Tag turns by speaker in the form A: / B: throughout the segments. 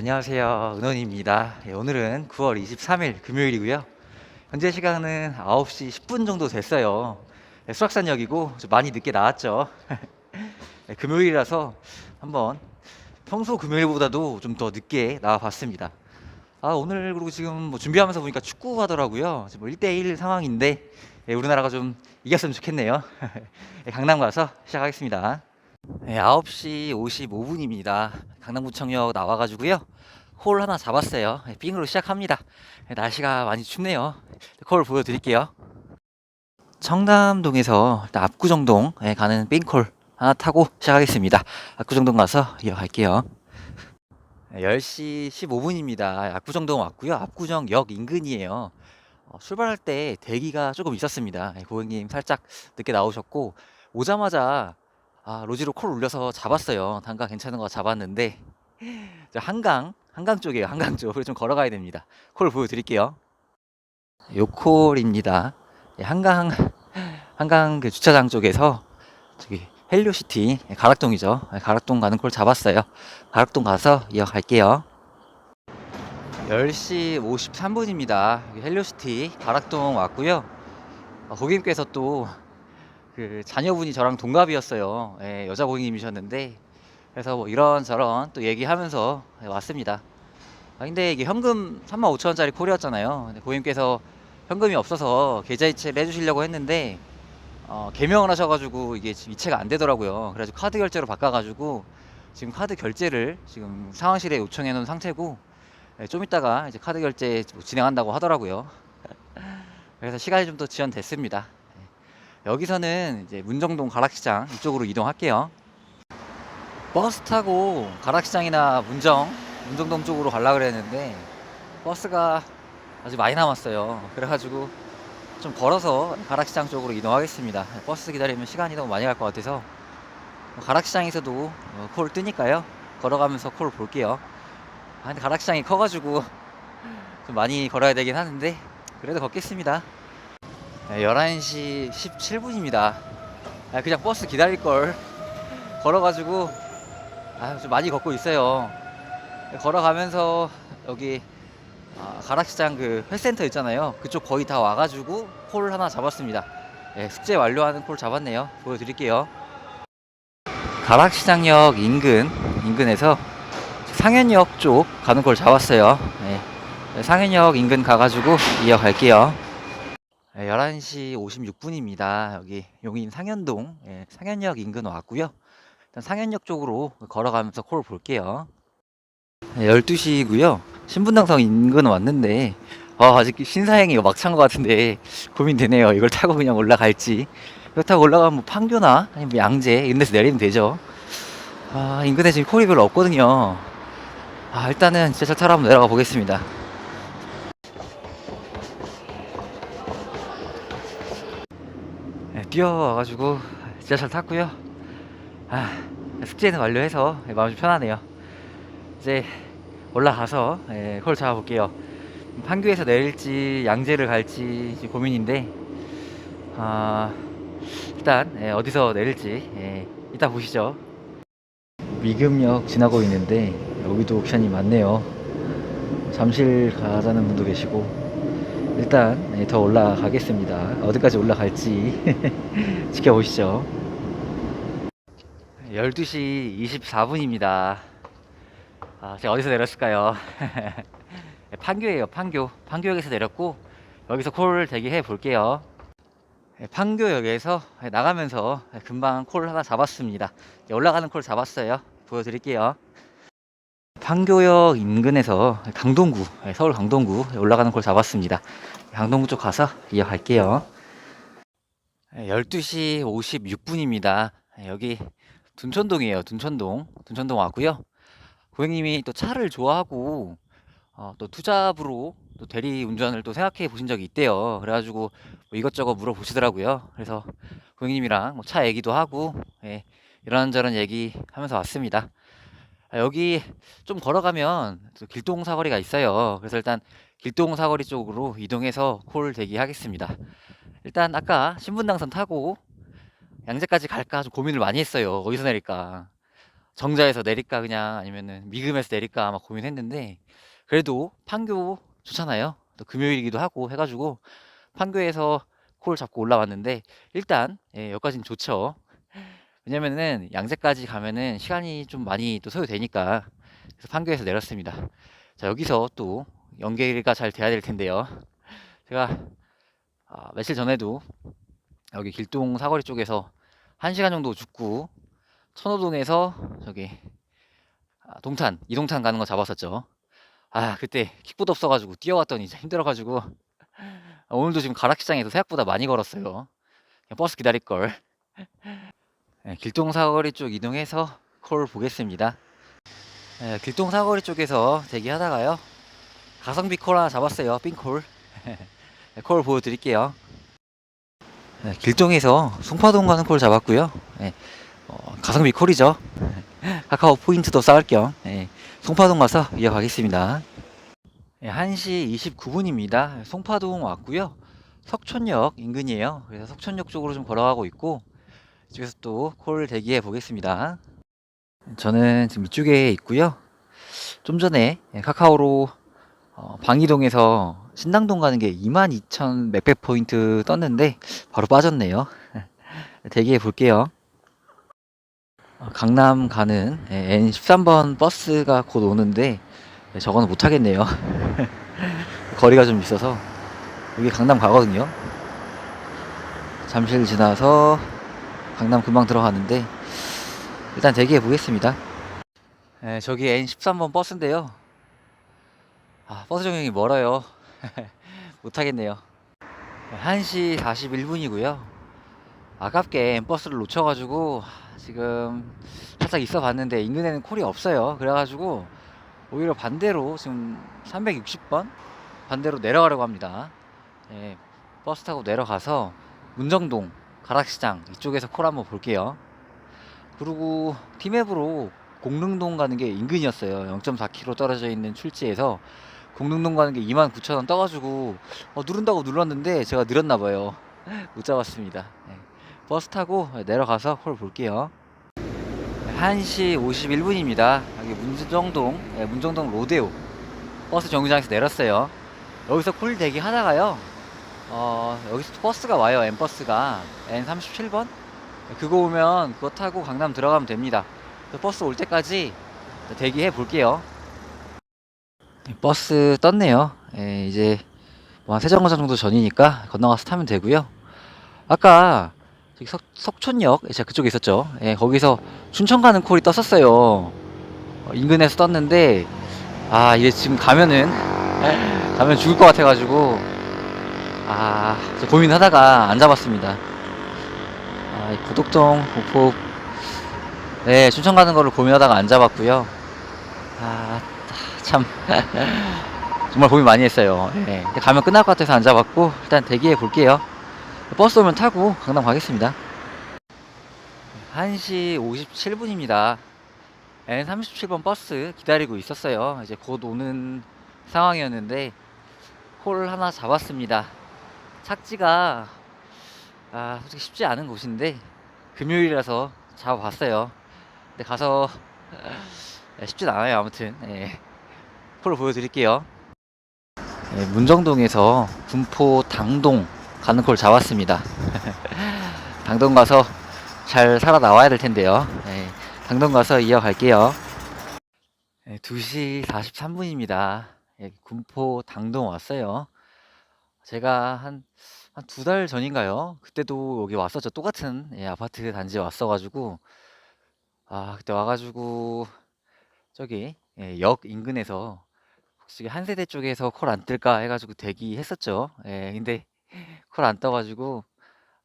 A: 네, 안녕하세요. 은원입니다. 예, 오늘은 9월 23일 금요일이고요. 현재 시간은 9시 10분 정도 됐어요. 예, 수락산역이고 좀 많이 늦게 나왔죠. 예, 금요일이라서 한번 평소 금요일보다도 좀 더 늦게 나와봤습니다. 아, 오늘 그리고 지금 뭐 준비하면서 보니까 축구 하더라고요. 뭐 1대1 상황인데 예, 우리나라가 좀 이겼으면 좋겠네요. 예, 강남 가서 시작하겠습니다. 네, 9시 55분입니다. 강남구청역 나와가지고요. 홀 하나 잡았어요. 네, 삥으로 시작합니다. 네, 날씨가 많이 춥네요. 콜 보여드릴게요. 청담동에서 압구정동 에 가는 삥콜 하나 타고 시작하겠습니다. 압구정동 가서 이어갈게요. 네, 10시 15분입니다. 압구정동 왔고요. 압구정역 인근이에요. 어, 출발할 때 대기가 조금 있었습니다. 네, 고객님 살짝 늦게 나오셨고 오자마자 아, 로지로 콜 올려서 잡았어요. 단가 괜찮은 거 잡았는데 저 한강 한강 쪽이에요. 한강 쪽. 그래서 좀 걸어가야 됩니다. 콜 보여드릴게요. 요 콜입니다. 예, 한강 한강 그 주차장 쪽에서 저기 헬리오시티 예, 가락동이죠. 예, 가락동 가는 콜 잡았어요. 가락동 가서 이어갈게요. 10시 53분입니다. 헬리오시티 가락동 왔고요. 어, 고객님께서 또 그 자녀분이 저랑 동갑이었어요. 예, 여자 고객님이셨는데 그래서 뭐 이런저런 또 얘기하면서 예, 왔습니다. 아, 근데 이게 현금 35,000원짜리 콜이었잖아요. 근데 고객님께서 현금이 없어서 계좌 이체를 해주시려고 했는데 어, 개명을 하셔가지고 이게 지금 이체가 안 되더라고요. 그래가지고 카드 결제로 바꿔가지고 지금 카드 결제를 지금 상황실에 요청해 놓은 상태고 예, 좀 이따가 이제 카드 결제 뭐 진행한다고 하더라고요. 그래서 시간이 좀 더 지연됐습니다. 여기서는 이제 문정동 가락시장 이쪽으로 이동할게요. 버스 타고 가락시장이나 문정, 문정동 쪽으로 가려고 그랬는데 버스가 아주 많이 남았어요. 그래가지고 좀 걸어서 가락시장 쪽으로 이동하겠습니다. 버스 기다리면 시간이 너무 많이 갈 것 같아서 가락시장에서도 어, 콜 뜨니까요. 걸어가면서 콜 볼게요. 아, 근데 가락시장이 커가지고 좀 많이 걸어야 되긴 하는데 그래도 걷겠습니다. 네, 11시 17분입니다. 그냥 버스 기다릴 걸 걸어가지고 아, 좀 많이 걷고 있어요. 걸어가면서 여기 아, 가락시장 그 회센터 있잖아요. 그쪽 거의 다 와가지고 콜 하나 잡았습니다. 예, 숙제 완료하는 콜 잡았네요. 보여드릴게요. 가락시장역 인근 인근에서 상현역 쪽 가는 걸 잡았어요. 예, 상현역 인근 가가지고 이어갈게요. 네, 11시 56분입니다. 여기 용인 상현동 예, 상현역 인근 왔고요. 일단 상현역 쪽으로 걸어가면서 콜 볼게요. 네, 12시고요. 신분당성 인근 왔는데 아, 아직 신사행이 막찬 것 같은데 고민되네요. 이걸 타고 그냥 올라갈지 이거 타고 올라가면 뭐 판교나 아니면 양재 이런 데서 내리면 되죠. 아, 인근에 지금 콜이 별로 없거든요. 아, 일단은 지하철 타러 한번 내려가 보겠습니다. 뛰어와가지고 지하철 탔고요. 아, 숙제는 완료해서 예, 마음이 편하네요. 이제 올라가서 예, 콜 잡아볼게요. 판교에서 내릴지 양재를 갈지 고민인데 아, 일단 예, 어디서 내릴지 예, 이따 보시죠. 미금역 지나고 있는데 여기도 옵션이 많네요. 잠실 가자는 분도 계시고 일단 예, 더 올라가겠습니다. 어디까지 올라갈지 지켜보시죠. 12시 24분입니다. 아, 제가 어디서 내렸을까요? 판교예요, 판교. 판교역에서 내렸고 여기서 콜 대기해 볼게요. 예, 판교역에서 나가면서 금방 콜 하나 잡았습니다. 올라가는 콜 잡았어요. 보여드릴게요. 판교역 인근에서 강동구, 예, 서울 강동구 올라가는 콜 잡았습니다. 강동구 쪽 가서 이어갈게요. 12시 56분입니다. 여기 둔천동이에요. 둔천동. 둔천동 왔고요. 고객님이 또 차를 좋아하고 어, 또 투잡으로 또 대리 운전을 또 생각해 보신 적이 있대요. 그래가지고 뭐 이것저것 물어보시더라고요. 그래서 고객님이랑 뭐 차 얘기도 하고 예, 이런저런 얘기 하면서 왔습니다. 아, 여기 좀 걸어가면 또 길동 사거리가 있어요. 그래서 일단 길동 사거리 쪽으로 이동해서 콜 대기하겠습니다. 일단 아까 신분당선 타고 양재까지 갈까 좀 고민을 많이 했어요. 어디서 내릴까. 정자에서 내릴까 그냥 아니면은 미금에서 내릴까 막 고민했는데 그래도 판교 좋잖아요. 또 금요일이기도 하고 해가지고 판교에서 콜 잡고 올라왔는데 일단 예, 여기까지는 좋죠. 왜냐면은 양재까지 가면은 시간이 좀 많이 또 소요되니까 그래서 판교에서 내렸습니다. 자 여기서 또 연계가 잘 돼야 될 텐데요. 제가 아, 며칠 전에도 여기 길동 사거리 쪽에서 1시간 정도 죽고 천호동에서 저기 아, 동탄 이동탄 가는 거 잡았었죠. 아 그때 킥보드 없어가지고 뛰어왔더니 진짜 힘들어가지고 아, 오늘도 지금 가락시장에서 생각보다 많이 걸었어요. 그냥 버스 기다릴 걸. 네, 길동 사거리 쪽 이동해서 콜 보겠습니다. 네, 길동 사거리 쪽에서 대기하다가요. 가성비 콜 하나 잡았어요. 冰콜. 네, 콜 보여드릴게요. 네, 길동에서 송파동 가는 콜 잡았고요. 네, 어, 가성비 콜이죠. 카카오 포인트도 쌓을 겸 네, 송파동 가서 이어가겠습니다. 네, 1시 29분입니다. 송파동 왔고요. 석촌역 인근이에요. 그래서 석촌역 쪽으로 좀 걸어가고 있고 이쪽에서 또 콜 대기해 보겠습니다. 저는 지금 이쪽에 있고요. 좀 전에 예, 카카오로 어, 방이동에서 신당동 가는 게 22,000 맥백 포인트 떴는데 바로 빠졌네요. 대기해 볼게요. 어, 강남 가는 예, N13번 버스가 곧 오는데 예, 저거는 못 하겠네요. 거리가 좀 있어서 여기 강남 가거든요. 잠실 지나서 강남 금방 들어가는데 일단 대기해 보겠습니다. 예, 저기 N13번 버스인데요. 아, 버스 정류장이 멀어요. 못 하겠네요. 1시 41분이고요. 아깝게 N버스를 놓쳐가지고 지금 살짝 있어 봤는데 인근에는 콜이 없어요. 그래가지고 오히려 반대로 지금 360번 반대로 내려가려고 합니다. 예, 버스 타고 내려가서 문정동 가락시장 이쪽에서 콜 한번 볼게요. 그리고 티맵으로 공릉동 가는 게 인근이었어요. 0.4km 떨어져 있는 출지에서 공릉동 가는 게 29,000원 떠가지고 어, 누른다고 눌렀는데 제가 느렸나 봐요. 못 잡았습니다. 예, 버스 타고 내려가서 콜 볼게요. 1시 51분입니다. 여기 문정동, 예, 문정동 로데오 버스 정류장에서 내렸어요. 여기서 콜 대기 하다가요. 어, 여기서 버스가 와요. N버스가 N37번. 그거 오면 그거 타고 강남 들어가면 됩니다. 그 버스 올 때까지 대기해 볼게요. 버스 떴네요. 예, 이제 뭐한 세정거장 정도 전이니까 건너가서 타면 되고요. 아까 석, 석촌역, 제가 그쪽에 있었죠. 예, 거기서 춘천 가는 콜이 떴었어요. 어, 인근에서 떴는데 아 이게 지금 가면은 가면 죽을 것 같아가지고 아저 고민하다가 안 잡았습니다. 아, 이 고덕동 보폭 네 춘천 가는 거를 고민하다가 안 잡았고요. 아 참 정말 고민 많이 했어요. 예, 근데 가면 끝날 것 같아서 안 잡았고 일단 대기해 볼게요. 버스 오면 타고 강남 가겠습니다. 1시 57분입니다. N37번 버스 기다리고 있었어요. 이제 곧 오는 상황이었는데 콜 하나 잡았습니다. 착지가 아, 솔직히 쉽지 않은 곳인데 금요일이라서 잡아봤어요. 근데 가서 아, 쉽진 않아요. 아무튼 예. 콜을 보여드릴게요. 예, 문정동에서 군포 당동 가는 콜 잡았습니다. 당동 가서 잘 살아 나와야 될 텐데요. 예, 당동 가서 이어갈게요. 예, 2시 43분입니다. 예, 군포 당동 왔어요. 제가 한, 한두달 전인가요? 그때도 여기 왔었죠. 똑같은 예, 아파트 단지에 왔어 가지고, 아, 그때 와 가지고, 저기, 예, 역 인근에서 혹시 한세대 쪽에서 콜 안 뜰까 해 가지고 대기했었죠. 예, 근데 콜 안 떠 가지고,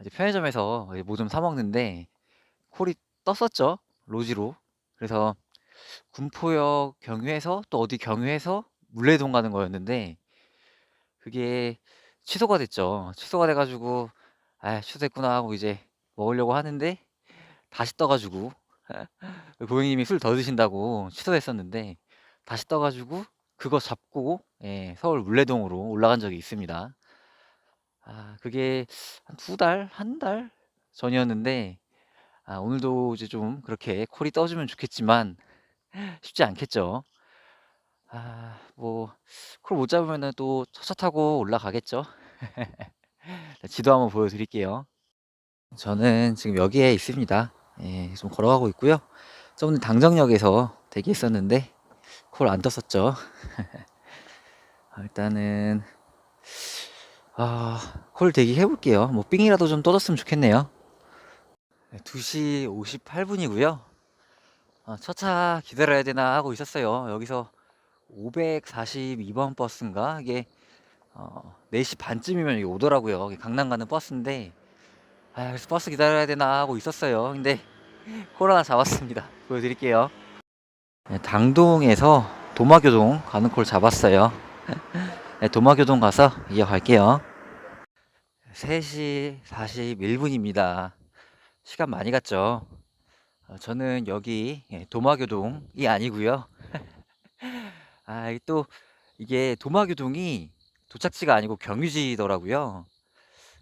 A: 이제 편의점에서 뭐좀 사 먹는데, 콜이 떴었죠. 로지로. 그래서 군포역 경유해서 또 어디 경유해서 물레동 가는 거였는데, 그게 취소가 됐죠. 취소가 돼 가지고, 아, 취소됐구나 하고 이제 먹으려고 하는데, 다시 떠 가지고, 고객님이 술 더 드신다고 취소했었는데, 다시 떠 가지고, 그거 잡고, 예, 서울 물레동으로 올라간 적이 있습니다. 아, 그게 한두 달, 한달 전이었는데, 아, 오늘도 이제 좀 그렇게 콜이 떠 주면 좋겠지만 쉽지 않겠죠. 아, 뭐, 콜 못 잡으면은 또 첫차 타고 올라가겠죠. 지도 한번 보여드릴게요. 저는 지금 여기에 있습니다. 예, 좀 걸어가고 있고요. 저번에 당정역에서 대기했었는데 콜 안 떴었죠. 아, 일단은 아, 콜 대기 해볼게요. 뭐 삥이라도 좀 떠줬으면 좋겠네요. 2시 58분이고요. 첫차 기다려야 되나 하고 있었어요. 여기서 542번 버스인가? 이게 어, 4시 반쯤이면 여기 오더라고요. 여기 강남 가는 버스인데 아, 그래서 버스 기다려야 되나 하고 있었어요. 근데 콜 하나 잡았습니다. 보여드릴게요. 네, 당동에서 도마교동 가는 콜 잡았어요. 네, 도마교동 가서 이어갈게요. 3시 41분입니다. 시간 많이 갔죠. 어, 저는 여기 예, 도마교동이 아니고요. 아, 또 이게 도마교동이 도착지가 아니고 경유지더라고요.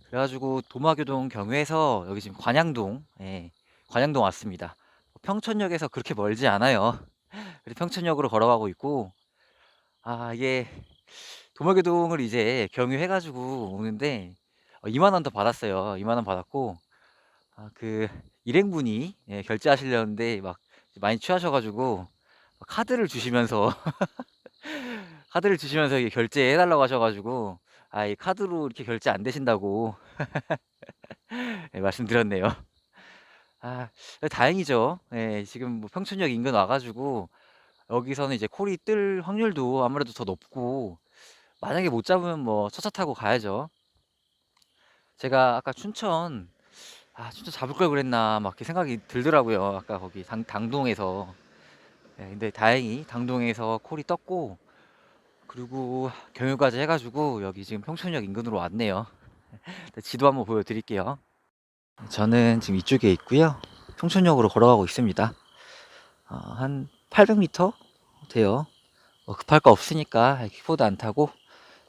A: 그래가지고 도마교동 경유해서 여기 지금 관양동, 예, 관양동 왔습니다. 평촌역에서 그렇게 멀지 않아요. 그래서 평촌역으로 걸어가고 있고, 아, 이게 도마교동을 이제 경유해가지고 오는데 2만 원 더 받았어요. 2만 원 받았고, 아, 그 일행분이 예, 결제하시려는데 막 많이 취하셔가지고 카드를 주시면서 카드를 주시면서 결제해 달라고 하셔 가지고 아, 이 카드로 이렇게 결제 안 되신다고 예, 말씀드렸네요. 아, 다행이죠. 예, 지금 뭐 평촌역 인근 와 가지고 여기서는 이제 콜이 뜰 확률도 아무래도 더 높고 만약에 못 잡으면 뭐 첫차 타고 가야죠. 제가 아까 춘천 아 춘천 잡을 걸 그랬나 막 이렇게 생각이 들더라고요. 아까 거기 당, 당동에서 예, 근데 다행히 당동에서 콜이 떴고 그리고 경유까지 해가지고 여기 지금 평촌역 인근으로 왔네요. 지도 한번 보여드릴게요. 저는 지금 이쪽에 있고요. 평촌역으로 걸어가고 있습니다. 어, 한 800m 돼요. 뭐 급할 거 없으니까 킥보드 안 타고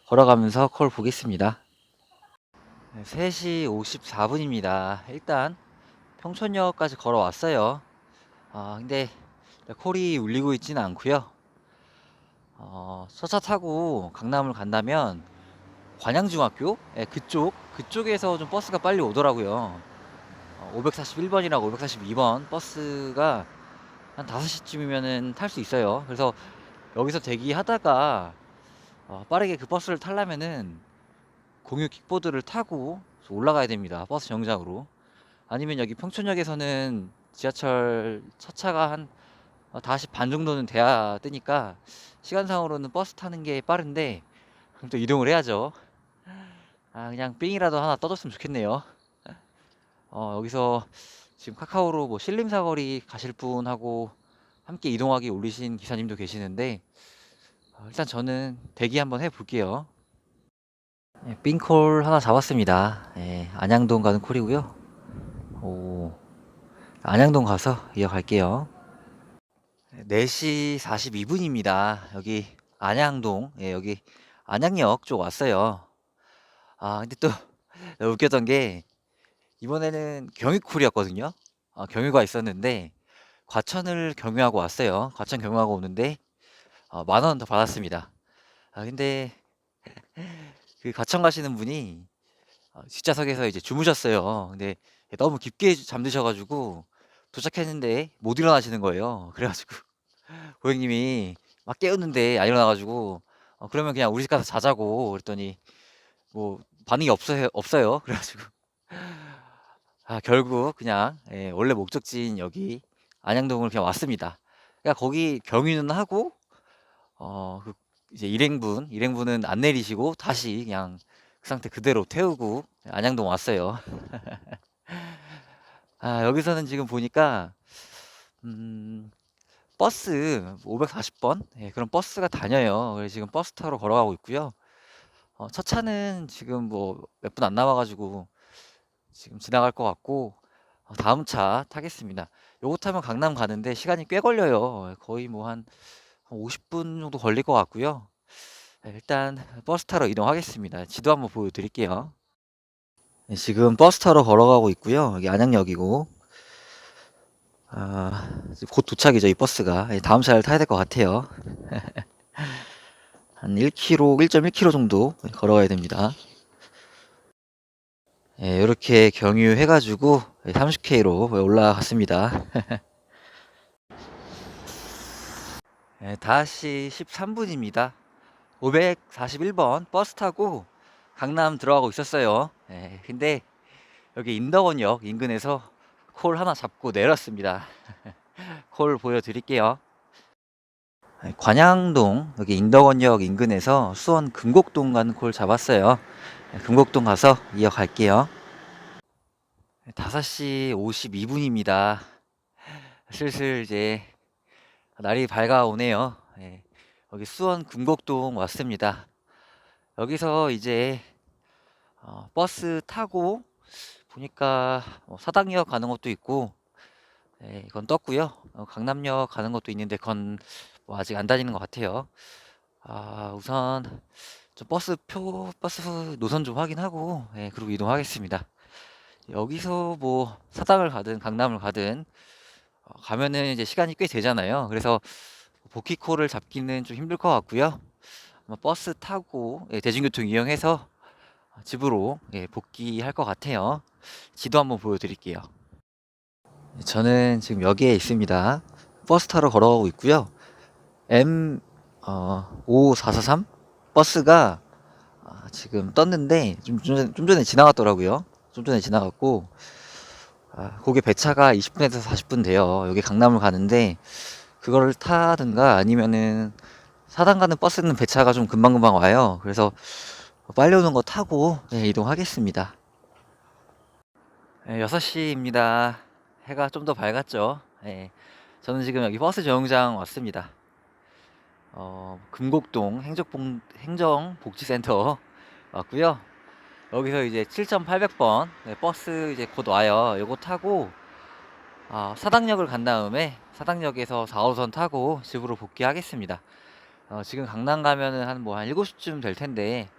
A: 걸어가면서 콜 보겠습니다. 3시 54분입니다. 일단 평촌역까지 걸어왔어요. 아, 근데 콜이 울리고 있지는 않고요. 어, 서차 타고 강남을 간다면 관양중학교 예, 그쪽 그쪽에서 좀 버스가 빨리 오더라고요. 어, 541번이랑 542번 버스가 한 5시쯤이면은 탈 수 있어요. 그래서 여기서 대기하다가 어, 빠르게 그 버스를 타려면은 공유 킥보드를 타고 올라가야 됩니다. 버스 정류장으로. 아니면 여기 평촌역에서는 지하철 첫차가 한 5시 반 정도는 돼야 뜨니까 시간상으로는 버스 타는 게 빠른데 그럼 또 이동을 해야죠. 아 그냥 삥이라도 하나 떠줬으면 좋겠네요. 어 여기서 지금 카카오로 뭐 신림사거리 가실 분하고 함께 이동하기 올리신 기사님도 계시는데 어, 일단 저는 대기 한번 해볼게요. 예, 삥콜 하나 잡았습니다. 예, 안양동 가는 콜이고요. 오, 안양동 가서 이어갈게요. 4시 42분입니다. 여기 안양동, 예, 여기 안양역 쪽 왔어요. 아, 근데 또 웃겼던 게 이번에는 경유콜이었거든요. 아, 경유가 있었는데 과천을 경유하고 왔어요. 과천 경유하고 오는데 어, 만원 더 받았습니다. 아, 근데 그 과천 가시는 분이 어, 뒷좌석에서 이제 주무셨어요. 근데 너무 깊게 잠드셔가지고 도착했는데 못 일어나시는 거예요. 그래 가지고 고객님이 막 깨웠는데 안 일어나 가지고 어, 그러면 그냥 우리 집 가서 자자고 그랬더니 뭐 반응이 없어요. 없어요. 그래 가지고 아, 결국 그냥 예, 원래 목적지인 여기 안양동을 그냥 왔습니다. 그러니까 거기 경유는 하고 어, 그 이제 일행분, 일행분은 안 내리시고 다시 그냥 그 상태 그대로 태우고 안양동 왔어요. 아, 여기서는 지금 보니까 음, 버스 540번 예, 그런 버스가 다녀요. 그래서 지금 버스 타러 걸어가고 있고요. 어, 첫 차는 지금 뭐 몇 분 안 남아가지고 지금 지나갈 것 같고 어, 다음 차 타겠습니다. 요거 타면 강남 가는데 시간이 꽤 걸려요. 거의 뭐 한 50분 정도 걸릴 것 같고요. 네, 일단 버스 타러 이동하겠습니다. 지도 한번 보여드릴게요. 네, 지금 버스 타러 걸어가고 있고요. 여기 안양역이고 아, 곧 도착이죠, 이 버스가. 예, 다음 차를 타야 될 것 같아요. 한 1km, 1.1km 정도 걸어가야 됩니다. 예, 이렇게 경유해가지고 30K로 올라갔습니다. 예, 다시 13분입니다. 541번 버스 타고 강남 들어가고 있었어요. 예, 근데 여기 인덕원역 인근에서 콜 하나 잡고 내렸습니다. 콜 보여드릴게요. 예, 관양동 여기 인덕원역 인근에서 수원 금곡동 가는 콜 잡았어요. 예, 금곡동 가서 이어갈게요. 5시 52분입니다. 슬슬 이제 날이 밝아오네요. 예, 여기 수원 금곡동 왔습니다. 여기서 이제 어, 버스 타고 보니까 뭐 사당역 가는 것도 있고 예, 이건 떴고요. 어, 강남역 가는 것도 있는데 그건 뭐 아직 안 다니는 것 같아요. 아, 우선 좀 버스 표 버스 노선 좀 확인하고 예, 그리고 이동하겠습니다. 여기서 뭐 사당을 가든 강남을 가든 어, 가면은 이제 시간이 꽤 되잖아요. 그래서 복귀콜을 잡기는 좀 힘들 것 같고요. 버스 타고 예, 대중교통 이용해서 집으로 예, 복귀할 것 같아요. 지도 한번 보여드릴게요. 저는 지금 여기에 있습니다. 버스 타러 걸어가고 있고요. M 어, 5443 버스가 아, 지금 떴는데 좀, 좀, 전에- 좀 전에 지나갔더라고요. 좀 전에 지나갔고 아, 거기 배차가 20분에서 40분 돼요. 여기 강남을 가는데 그거를 타든가 아니면은 사당 가는 버스는 배차가 좀 금방금방 와요. 그래서 빨리 오는 거 타고 네, 이동하겠습니다. 네, 6시입니다. 해가 좀 더 밝았죠. 네, 저는 지금 여기 버스 정류장 왔습니다. 어, 금곡동 행정복, 행정복지센터 왔고요. 여기서 이제 7,800번 버스 이제 곧 와요. 요거 타고 아, 사당역을 간 다음에 사당역에서 4호선 타고 집으로 복귀하겠습니다. 어, 지금 강남 가면은 한 뭐한 7시쯤 될 텐데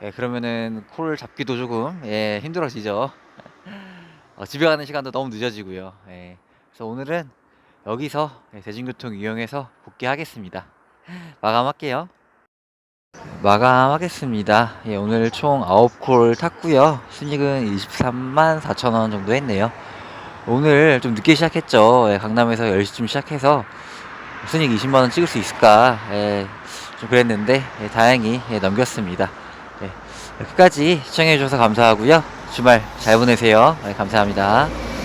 A: 예, 그러면은 콜 잡기도 조금 예, 힘들어지죠. 어, 집에 가는 시간도 너무 늦어지고요. 예, 그래서 오늘은 여기서 예, 대중교통 이용해서 복귀하겠습니다. 마감할게요. 마감하겠습니다. 예, 오늘 총 9콜 탔고요. 순익은 23만 4천 원 정도 했네요. 오늘 좀 늦게 시작했죠. 예, 강남에서 10시쯤 시작해서 순익 20만 원 찍을 수 있을까 예, 좀 그랬는데 예, 다행히 예, 넘겼습니다. 예, 끝까지 시청해 주셔서 감사하고요. 주말 잘 보내세요. 예, 감사합니다.